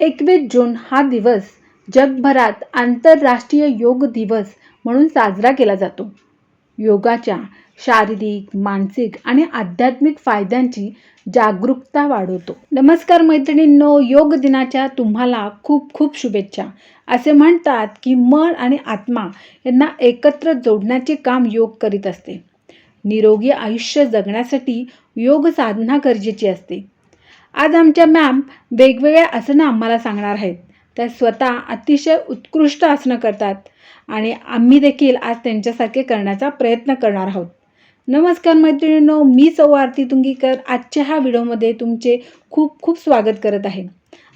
एकवीस जून हा दिवस जगभरात आंतरराष्ट्रीय योग दिवस म्हणून साजरा केला जातो. योगाच्या शारीरिक मानसिक आणि आध्यात्मिक फायद्यांची जागरूकता वाढवतो. नमस्कार मैत्रिणींनो योग दिनाच्या तुम्हाला खूप खूप शुभेच्छा. असे म्हणतात की मन आणि आत्मा यांना एकत्र जोडण्याचे काम योग करीत असते. निरोगी आयुष्य जगण्यासाठी योग साधना गरजेची असते. आज आमच्या मॅम वेगवेगळ्या आसनं आम्हाला सांगणार आहेत. त्या स्वतः अतिशय उत्कृष्ट आसनं करतात आणि आम्ही देखील आज त्यांच्यासारखे करण्याचा प्रयत्न करणार आहोत. नमस्कार मैत्रिणींनो मी सौ आरती तुंगीकर. आजच्या ह्या व्हिडिओमध्ये तुमचे खूप खूप स्वागत करत आहे.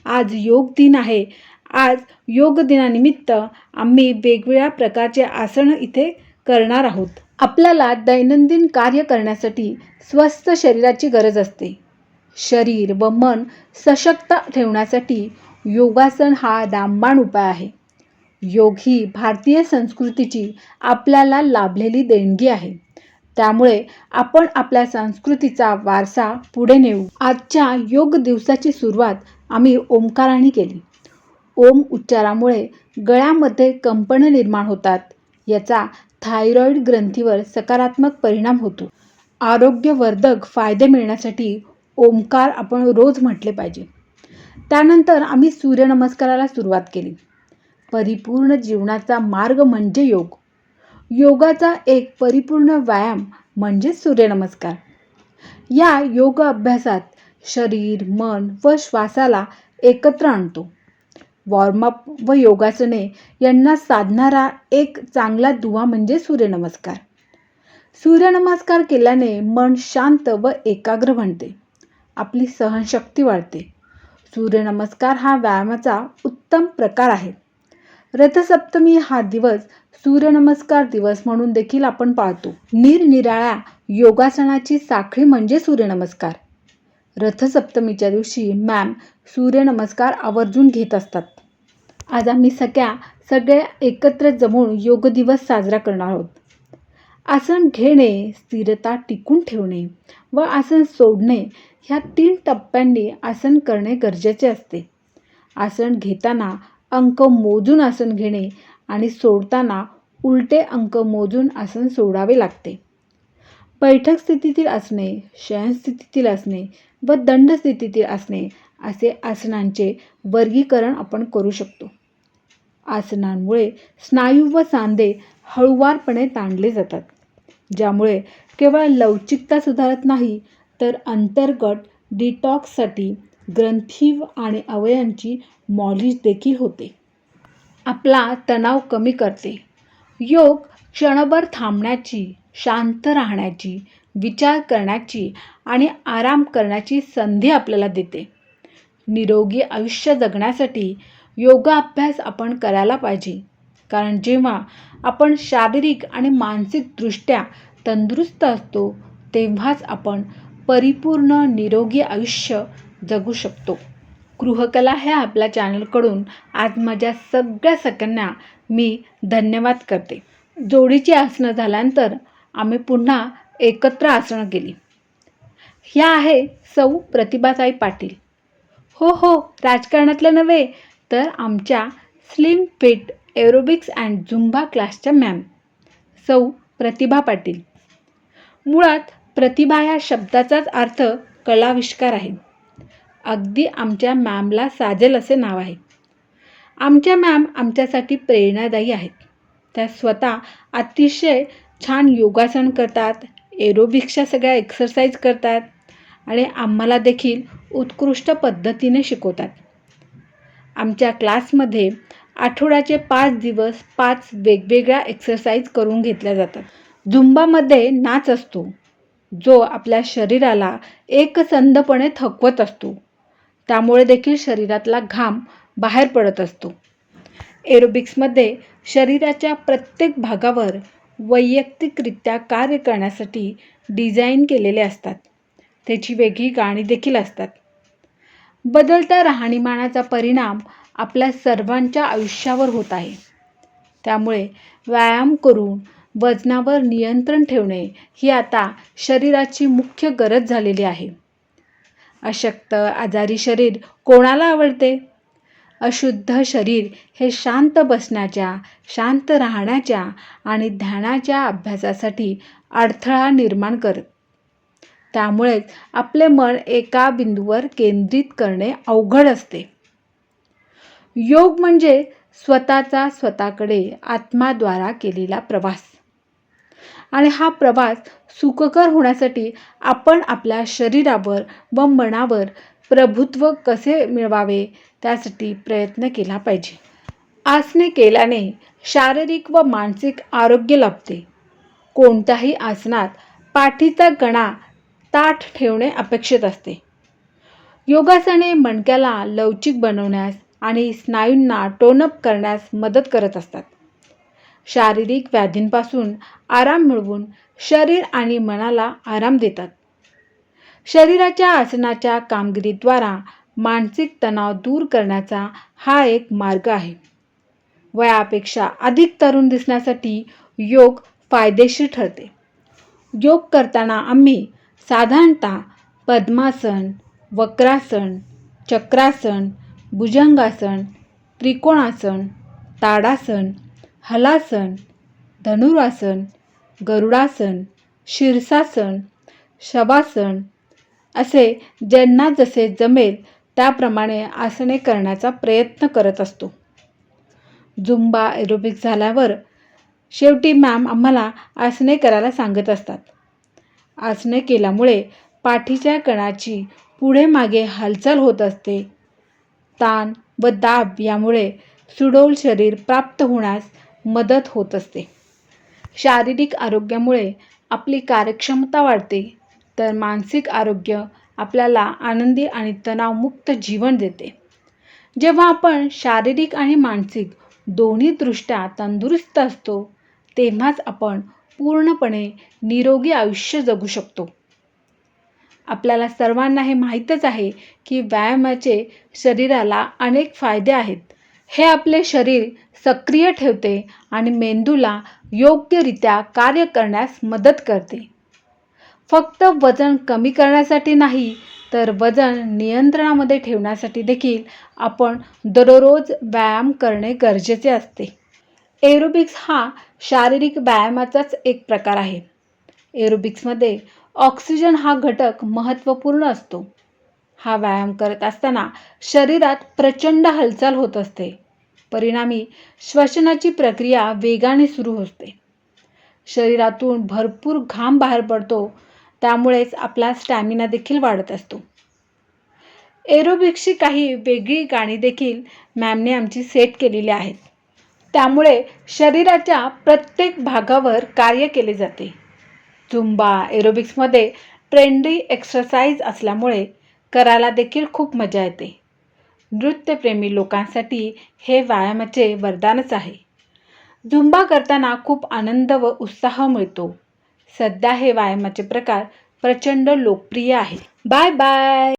आज योग दिन आहे. आज योग दिनानिमित्त आम्ही वेगवेगळ्या प्रकारचे आसनं इथे करणार आहोत. आपल्याला दैनंदिन कार्य करण्यासाठी स्वस्थ शरीराची गरज असते. शरीर व मन सशक्त ठेवण्यासाठी योगासन हा रामबाण उपाय आहे. योग ही भारतीय संस्कृतीची आपल्याला लाभलेली देणगी आहे. त्यामुळे आपण आपल्या संस्कृतीचा वारसा पुढे नेऊ. आजच्या योग दिवसाची सुरुवात आम्ही ओंकाराने केली. ओम उच्चारामुळे गळ्यामध्ये कंपन निर्माण होतात. याचा थायरॉईड ग्रंथीवर सकारात्मक परिणाम होतो. आरोग्यवर्धक फायदे मिळण्यासाठी ओंकार आपण रोज म्हटले पाहिजे. त्यानंतर आम्ही सूर्यनमस्काराला सुरुवात केली. परिपूर्ण जीवनाचा मार्ग म्हणजे योग. योगाचा एक परिपूर्ण व्यायाम म्हणजे सूर्यनमस्कार. या योग अभ्यासात शरीर मन व श्वासाला एकत्र आणतो. वॉर्मअप व योगासने यांना साधणारा एक चांगला दुवा म्हणजे सूर्यनमस्कार. सूर्यनमस्कार केल्याने मन शांत व एकाग्र बनते. आपली सहनशक्ती वाढते. सूर्यनमस्कार हा व्यायामाचा उत्तम प्रकार आहे. रथसप्तमी हा दिवस सूर्यनमस्कार दिवस म्हणून देखील आपण पाळतो. निरनिराळ्या योगासनाची साखळी म्हणजे सूर्यनमस्कार. रथसप्तमीच्या दिवशी मॅम सूर्यनमस्कार आवर्जून घेत असतात. आज आम्ही सगळ्या सगळ्या एकत्र जमून योग दिवस साजरा करणार आहोत. आसन घेणे स्थिरता टिकून ठेवणे व आसन सोडणे ह्या तीन टप्प्यांनी आसन करणे गरजेचे असते. आसन घेताना अंक मोजून आसन घेणे आणि सोडताना उलटे अंक मोजून आसन सोडावे लागते. बैठक स्थितीतील असणे शयनस्थितीतील असणे व दंड स्थितीतील असणे असे आसनांचे वर्गीकरण आपण करू शकतो. आसनांमुळे स्नायू व सांधे हळुवारपणे ताणले जातात. ज्यामुळे केवळ लवचिकता सुधारत नाही तर अंतर्गत डिटॉक्ससाठी ग्रंथी आणि अवयांची मॉलिश देखील होते. आपला तणाव कमी करते. योग क्षणभर थांबण्याची शांत राहण्याची विचार करण्याची आणि आराम करण्याची संधी आपल्याला देते. निरोगी आयुष्य जगण्यासाठी योगाभ्यास आपण करायला पाहिजे. कारण जेव्हा आपण शारीरिक आणि मानसिकदृष्ट्या तंदुरुस्त असतो तेव्हाच आपण परिपूर्ण निरोगी आयुष्य जगू शकतो. गृहकला ह्या आपल्या चॅनलकडून आज माझ्या सगळ्या सगळ्यांना मी धन्यवाद करते. जोडीची आसनं झाल्यानंतर आम्ही पुन्हा एकत्र आसनं केली. ह्या आहे सौ प्रतिभाताई पाटील. हो हो राजकारणातलं नव्हे तर आमच्या slim fit aerobics and Zumba क्लासच्या मॅम. सौ प्रतिभा पाटील. मुळात प्रतिभा ह्या शब्दाचाच अर्थ कलाविष्कार आहे. अगदी आमच्या मॅमला साजेल असे नाव आहे. आमच्या मॅम आमच्यासाठी प्रेरणादायी आहेत. त्या स्वतः अतिशय छान योगासन करतात एरोबिक्सच्या सगळ्या एक्सरसाइज करतात आणि आम्हाला देखील उत्कृष्ट पद्धतीने शिकवतात. आमच्या क्लासमध्ये आठवड्याचे पाच दिवस पाच वेगवेगळ्या एक्सरसाइज करून घेतल्या जातात. झुंबामध्ये नाच असतो. जो आपल्या शरीराला एकसंधपणे थकवत असतो. त्यामुळे देखील शरीरातला घाम बाहेर पडत असतो. एरोबिक्समध्ये शरीराच्या प्रत्येक भागावर वैयक्तिकरित्या कार्य करण्यासाठी डिझाईन केलेले असतात. त्याची वेगळी गाणी देखील असतात. बदलत्या राहणीमानाचा परिणाम आपल्या सर्वांच्या आयुष्यावर होत आहे. त्यामुळे व्यायाम करून वजनावर नियंत्रण ठेवणे ही आता शरीराची मुख्य गरज झालेली आहे. अशक्त आजारी शरीर कोणाला आवडते? अशुद्ध शरीर हे शांत बसण्याच्या शांत राहण्याच्या आणि ध्यानाच्या अभ्यासासाठी अडथळा निर्माण करत त्यामुळेच आपले मन एका बिंदूवर केंद्रित करणे अवघड असते. योग म्हणजे स्वतःचा स्वतःकडे आत्माद्वारा केलेला प्रवास. आणि हा प्रवास सुखकर होण्यासाठी आपण आपल्या शरीरावर व मनावर प्रभुत्व कसे मिळवावे त्यासाठी प्रयत्न केला पाहिजे. आसने केल्याने शारीरिक व मानसिक आरोग्य लाभते. कोणत्याही आसनात पाठीचा कणा ताठ ठेवणे अपेक्षित असते. योगासने मणक्याला लवचिक बनवण्यास आणि स्नायूंना टोनअप करण्यास मदत करत असतात. शारीरिक व्याधींपासून आराम मिळवून शरीर आणि मनाला आराम देतात. शरीराच्या आसनाच्या कामगिरीद्वारा मानसिक तणाव दूर करण्याचा हा एक मार्ग आहे. वयापेक्षा अधिक तरुण दिसण्यासाठी योग फायदेशीर ठरते. योग करताना आम्ही साधारणतः पद्मासन वक्रासन चक्रासन भुजंगासन त्रिकोणासन ताडासन हलासन धनुरासन गरुडासन शीर्षासन शवासन असे ज्यांना जसे जमेल त्याप्रमाणे आसने करण्याचा प्रयत्न करत असतो. झुंबा एरोबिक्स झाल्यावर शेवटी मॅम आम्हाला आसने करायला सांगत असतात. आसने केल्यामुळे पाठीच्या कणाची पुढे मागे हालचाल होत असते. ताण व दाब यामुळे सुडौल शरीर प्राप्त होण्यास मदत होत असते. शारीरिक आरोग्यामुळे आपली कार्यक्षमता वाढते तर मानसिक आरोग्य आपल्याला आनंदी आणि तणावमुक्त जीवन देते. जेव्हा आपण शारीरिक आणि मानसिक दोन्ही दृष्ट्या तंदुरुस्त असतो तेव्हाच आपण पूर्णपणे निरोगी आयुष्य जगू शकतो. आपल्याला सर्वांना हे माहीतच आहे की व्यायामाचे शरीराला अनेक फायदे आहेत. हे आपले शरीर सक्रिय ठेवते आणि मेंदूला योग्यरित्या कार्य करण्यास मदत करते. फक्त वजन कमी करण्यासाठी नाही तर वजन नियंत्रणामध्ये ठेवण्यासाठी देखील आपण दररोज व्यायाम करणे गरजेचे असते. एरोबिक्स हा शारीरिक व्यायामाचाच एक प्रकार आहे. एरोबिक्समध्ये ऑक्सिजन हा घटक महत्त्वपूर्ण असतो. हा व्यायाम करत असताना शरीरात प्रचंड हालचाल होत असते. परिणामी श्वसनाची प्रक्रिया वेगाने सुरू होते. शरीरातून भरपूर घाम बाहेर पडतो त्यामुळेच आपला स्टॅमिना देखील वाढत असतो. एरोबिक्सची काही वेगळी गाणी देखील मॅमने आमची सेट केलेली आहेत. त्यामुळे शरीराच्या प्रत्येक भागावर कार्य केले जाते. झुंबा एरोबिक्समध्ये ट्रेंडी एक्सरसाइज असल्यामुळे करायला देखील खूप मजा येते. नृत्यप्रेमी लोकांसाठी हे व्यायामाचे वरदानच आहे. झुंबा करताना खूप आनंद व उत्साह मिळतो. सध्या हे व्यायामाचे प्रकार प्रचंड लोकप्रिय आहे बाय बाय!